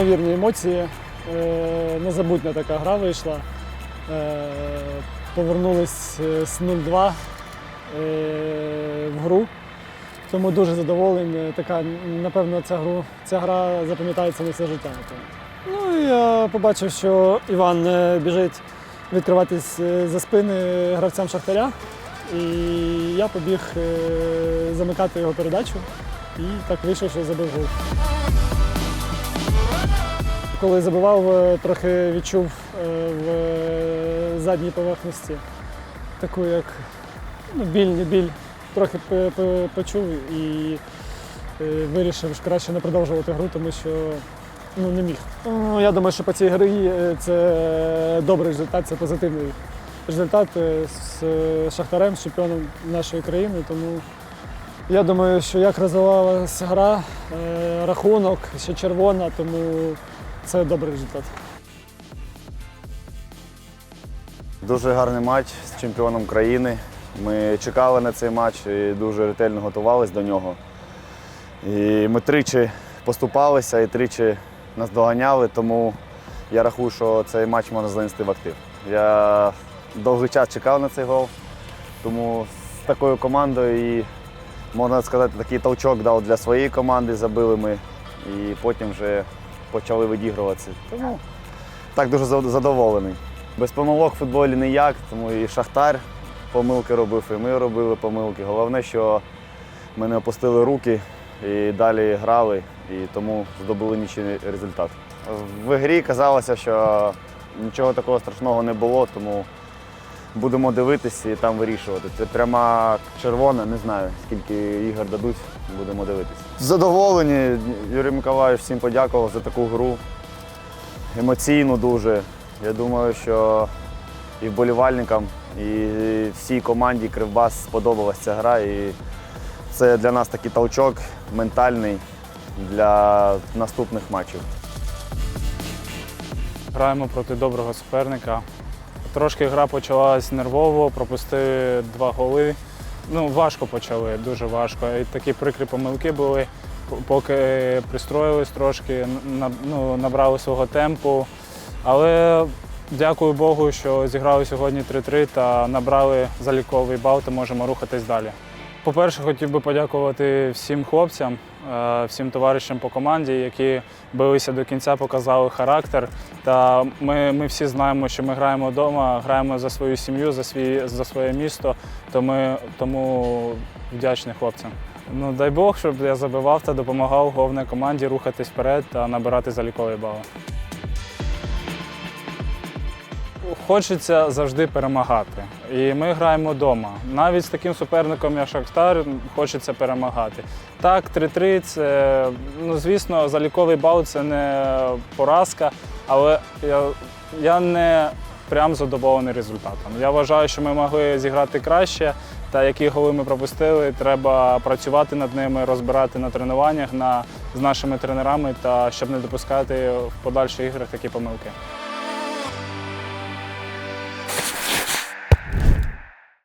емоції. Е, Незабутня така гра вийшла. Е, Повернулись е, з 0-2 е, в гру. Тому дуже задоволений. Така, напевно, ця, гру, ця гра запам'ятається на все життя. Ну, я побачив, що Іван біжить відкриватись за спини гравцям Шахтаря. І я побіг замикати його передачу. І так вийшло, що забив гол. Коли забивав, е, трохи відчув е, в е, задній поверхності таку, як ну, біль, не біль, трохи по- по- почув і вирішив що краще не продовжувати гру, тому що ну, не міг. Ну, я думаю, що по цій грі це добрий результат, це позитивний результат з Шахтарем, з чемпіоном нашої країни. Тому я думаю, що як розвивалася гра, рахунок, ще червона, тому це добрий результат. Дуже гарний матч з чемпіоном країни. Ми чекали на цей матч і дуже ретельно готувалися до нього. І ми тричі поступалися і тричі нас доганяли, тому я рахую, що цей матч можна занести в актив. Я довгий час чекав на цей гол, тому з такою командою і, можна сказати, такий толчок дав для своєї команди, забили ми і потім вже почали відігруватися. Тому так дуже задоволений. Без помилок в футболі ніяк, тому і Шахтар помилки робив, і ми робили помилки. Головне, що ми не опустили руки і далі грали, і тому здобули нічий результат. В грі казалося, що нічого такого страшного не було, тому будемо дивитися і там вирішувати. Це пряма червона, не знаю, скільки ігор дадуть, будемо дивитися. Задоволені. Юрій Миколаївич всім подякував за таку гру. Емоційну дуже. Я думаю, що і вболівальникам, і всій команді Кривбас сподобалася ця гра. І це для нас такий толчок ментальний для наступних матчів. Граємо проти доброго суперника. Трошки гра почалась нервово, пропустили два голи. Ну, важко почали, дуже важко. І такі прикрі помилки були, поки пристроїлись трошки, ну, набрали свого темпу. Але дякую Богу, що зіграли сьогодні 3-3 та набрали заліковий бал та можемо рухатись далі. По-перше, хотів би подякувати всім хлопцям, е, всім товаришам по команді, які билися до кінця, показали характер. Та ми, ми всі знаємо, що ми граємо вдома, граємо за свою сім'ю, за, свій, за своє місто, то ми тому вдячні хлопцям. Ну, дай Бог, щоб я забивав та допомагав головній команді рухатись вперед та набирати залікові бали. Хочеться завжди перемагати. І ми граємо вдома. Навіть з таким суперником, як Шахтар, хочеться перемагати. Так, 3-3 це, ну, звісно, заліковий бал це не поразка, але я, я не прям задоволений результатом. Я вважаю, що ми могли зіграти краще, та які голи ми пропустили, треба працювати над ними, розбирати на тренуваннях на, з нашими тренерами, та щоб не допускати в подальших іграх такі помилки.